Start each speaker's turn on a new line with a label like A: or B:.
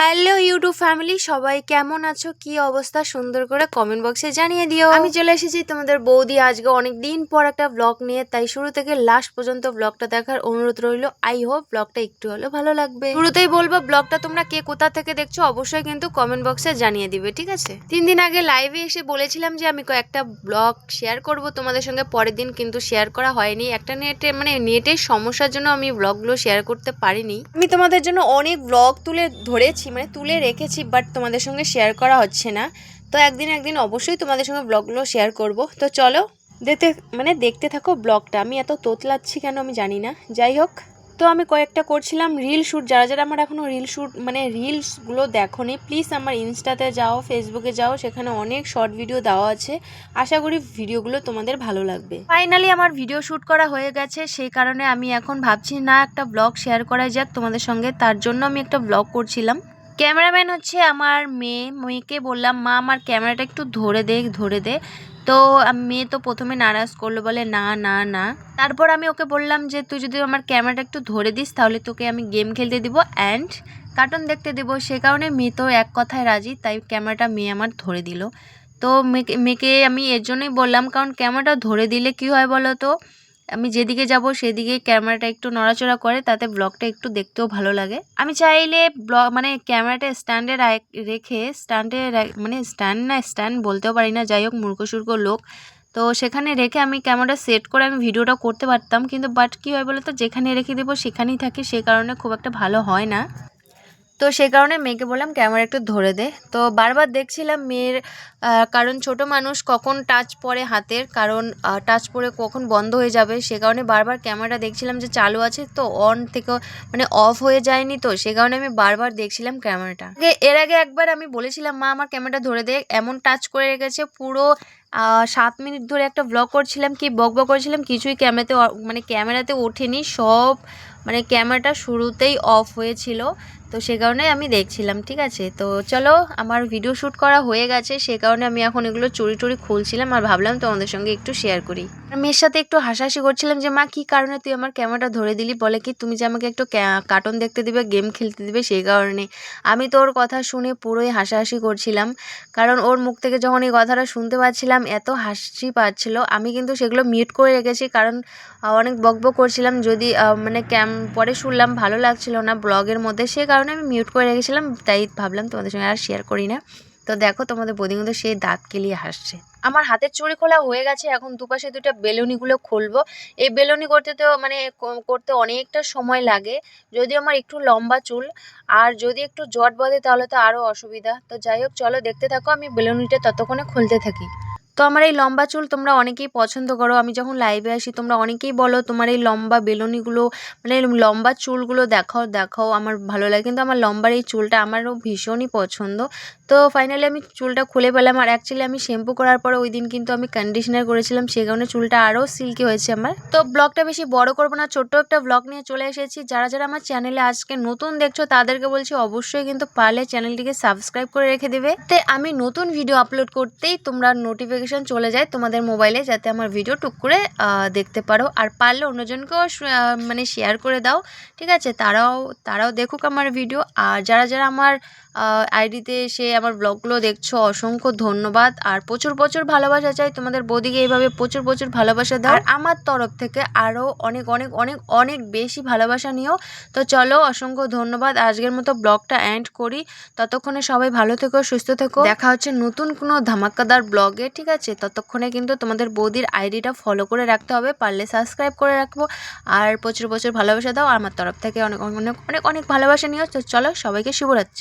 A: Hello YouTube family, সবাই কেমন আছো? কি অবস্থা? সুন্দর করে কমেন্ট বক্সে জানিয়ে দিও। আমি চলে এসেছি তোমাদের বৌদি আজকে অনেক দিন পর একটা ব্লগ নিয়ে, তাই শুরু থেকে লাস্ট পর্যন্ত ব্লগটা দেখার অনুরোধ রইল। আই হোপ ব্লগটা একটু হলেও ভালো লাগবে। শুরুতেই বলব ব্লগটা তোমরা কে কোথা থেকে দেখছ অবশ্যই কিন্তু কমেন্ট বক্সে জানিয়ে দিবে, ঠিক আছে? তিন দিন আগে লাইভে এসে বলেছিলাম যে, আমি কয়েকটা ব্লগ শেয়ার করব। তোমাদের সঙ্গে পরের দিন কিন্তু শেয়ার করা হয়নি। একটা নেটে মানে নেটের সমস্যার জন্য আমি ব্লগগুলো শেয়ার করতে পারিনি। আমি তোমাদের জন্য অনেক ব্লগ তুলে ধরেছি। মানে তুলে রেখেছি বাট তোমাদের সঙ্গে শেয়ার করা হচ্ছে না। তো একদিন একদিন অবশ্যই তোমাদের সঙ্গে ব্লগগুলো শেয়ার করব। তো চলো, দেখতে মানে দেখতে থাকো ব্লগটা আমি এত তোতলাচ্ছি কেন আমি জানি না। যাই হোক, তো আমি কয়েকটা করছিলাম রিল শ্যুট যারা যারা আমার এখনও রিল শ্যুট মানে রিলসগুলো দেখো নি প্লিজ আমার ইনস্টাতে যাও ফেসবুকে যাও, সেখানে অনেক শর্ট ভিডিও দেওয়া আছে। আশা করি ভিডিওগুলো তোমাদের ভালো লাগবে। ফাইনালি আমার ভিডিও শ্যুট করা হয়ে গেছে, সেই কারণে আমি এখন ভাবছি না একটা ব্লগ শেয়ার করা যাক তোমাদের সঙ্গে। তার জন্য আমি একটা ব্লগ করছিলাম। ক্যামেরাম্যান হচ্ছে আমার মেয়ে। মেয়েকে বললাম, মা, আমার ক্যামেরাটা একটু ধরে দে ধরে দে। তো মেয়ে তো প্রথমে নারাজ করল, বলে, না না না। তারপর আমি ওকে বললাম যে, তুই যদি আমার ক্যামেরাটা একটু ধরে দিস, তাহলে তোকে আমি গেম খেলতে দিব অ্যান্ড কার্টুন দেখতে দেবো। সে কারণে মেয়ে তো এক কথায় রাজি, তাই ক্যামেরাটা মেয়ে আমার ধরে দিল। তো মেয়েকে আমি এর জন্যই বললাম, কারণ ক্যামেরাটা ধরে দিলে কি হয় বলো তো? আমি যেদিকে যাব সেদিকে ক্যামেরাটা একটু নড়াচড়া করে, তাতে ব্লগটা একটু দেখতেও ভালো লাগে। আমি চাইলে ব্লগ মানে ক্যামেরাটা স্ট্যান্ডে রেখে স্ট্যান্ডে মানে স্ট্যান্ড না, স্ট্যান্ড বলতেও পারি না, যাই হোক মূর্খ সূর্খ লোক। তো সেখানে রেখে আমি ক্যামেরাটা সেট করে আমি ভিডিওটা করতে পারতাম, কিন্তু বাট কী হয় বলো তো যেখানে রেখে দেবো সেখানেই থাকে, সে কারণে খুব একটা ভালো হয় না। তো সে কারণে মেয়েকে বললাম, ক্যামেরা একটু ধরে দে। তো বারবার দেখছিলাম মেয়ের কারণ ছোট মানুষ কখন টাচ পড়ে হাতের, কারণ টাচ পড়ে কখন বন্ধ হয়ে যাবে। সে কারণে বারবার ক্যামেরাটা দেখছিলাম যে চালু আছে, তো অন থেকে মানে অফ হয়ে যায়নি তো, সে কারণে আমি বারবার দেখছিলাম ক্যামেরাটা। এর আগে একবার আমি বলেছিলাম, মা, আমার ক্যামেরাটা ধরে দে। এমন টাচ করে রেখেছে, পুরো সাত মিনিট ধরে একটা ব্লগ করছিলাম, কি বক বক করছিলাম, কিছুই ক্যামেরাতে মানে ক্যামেরাতে ওঠেনি, সব মানে ক্যামেরাটা শুরুতেই অফ হয়েছিল। তো সে কারণে আমি দেখছিলাম, ঠিক আছে? তো চলো, আমার ভিডিও শ্যুট করা হয়ে গেছে, সে কারণে আমি এখন এগুলো চুরি টুরি খুলছিলাম আর ভাবলাম তোমাদের সঙ্গে একটু শেয়ার করি। মেয়ের সাথে একটু হাসাহাসি করছিলাম যে, মা, কি কারণে তুই আমার ক্যামেরাটা ধরে দিলি? বলে কি তুমি যে আমাকে একটু কার্টুন দেখতে দিবে গেম খেলতে দিবে, সেই কারণে। আমি তো ওর কথা শুনে পুরোই হাসাহাসি করছিলাম। কারণ ওর মুখ থেকে যখন এই কথাটা শুনতে পাচ্ছিলাম, এত হাসি পাচ্ছিল, আমি কিন্তু সেগুলো মিউট করে রেখেছি। কারণ অনেক বকবক করছিলাম। যদি মানে ক্যাম পরে শুনলাম, ভালো লাগছিল না ব্লগের মধ্যে, সে কারণে আমি মিউট করে রেখেছিলাম। তাই ভাবলাম তোমাদের সঙ্গে আর শেয়ার করি না। তো দেখো তোমাদের বৌদি তো সেই দাঁত কেলিয়ে হাসছে। আমার হাতের চুড়ি খোলা হয়ে গেছে, এখন দুপাশে দুটো বেলুনিগুলো খুলবো। এই বেলুনি করতে তো মানে করতে অনেকটা সময় লাগে। যদি আমার একটু লম্বা চুল আর যদি একটু জট বাঁধে তাহলে তো আরও অসুবিধা। তো যাই হোক, চলো দেখতে থাকো, আমি বেলুনিটা ততক্ষণে খুলতে থাকি। তো আমার এই লম্বা চুল তোমরা অনেকেই পছন্দ করো। আমি যখন লাইভে আসি, তোমরা অনেকেই বলো, তোমার এই লম্বা বেলুনিগুলো মানে লম্বা চুলগুলো দেখাও দেখাও, আমার ভালো লাগে। কিন্তু আমার লম্বার এই চুলটা আমারও ভীষণই পছন্দ। তো ফাইনালি আমি চুলটা খুলে পেলাম আর অ্যাকচুয়ালি আমি শ্যাম্পু করার পরে ওই দিন কিন্তু আমি কন্ডিশনার করেছিলাম, সে কারণে চুলটা আরও সিল্কি হয়েছে আমার। তো ব্লগটা বেশি বড় করব না, ছোট্ট একটা ব্লগ নিয়ে চলে এসেছি। যারা যারা আমার চ্যানেলে আজকে নতুন দেখছ, তাদেরকে বলছি অবশ্যই কিন্তু পারলে চ্যানেলটিকে সাবস্ক্রাইব করে রেখে দেবে। তে আমি নতুন ভিডিও আপলোড করতেই তোমরা নোটিফিকেশন চলে যায় তোমাদের মোবাইলে যাতে আমার ভিডিও টুক করে দেখতে পারো। আর পারলে অন্যজনকেও মানে শেয়ার করে দাও ঠিক আছে? তারাও তারাও দেখুক আমার ভিডিও আর যারা যারা আমার আইডিতে এসে আমার ব্লগগুলো দেখছ অসংখ্য ধন্যবাদ। আর প্রচুর প্রচুর ভালোবাসা চাই তোমাদের বৌদিকে এইভাবে প্রচুর প্রচুর ভালোবাসা দাও। আর আমার তরফ থেকে আরও অনেক অনেক অনেক অনেক বেশি ভালোবাসা নিও। তো চলো অসংখ্য ধন্যবাদ। আজকের মতো ব্লগটা এন্ড করি। ততক্ষণে সবাই ভালো থেকো সুস্থ থেকো। দেখা হচ্ছে নতুন কোনো ধামাকাদার ব্লগে ঠিক আছে? ততক্ষণে কিন্তু তোমাদের বৌদির আইডিটা ফলো করে রাখতে হবে, পারলে সাবস্ক্রাইব করে রাখব। আর প্রচুর প্রচুর ভালোবাসা দাও। আমার তরফ থেকে অনেক অনেক অনেক অনেক ভালোবাসা তো চলো সবাইকে শুভরাত্রি।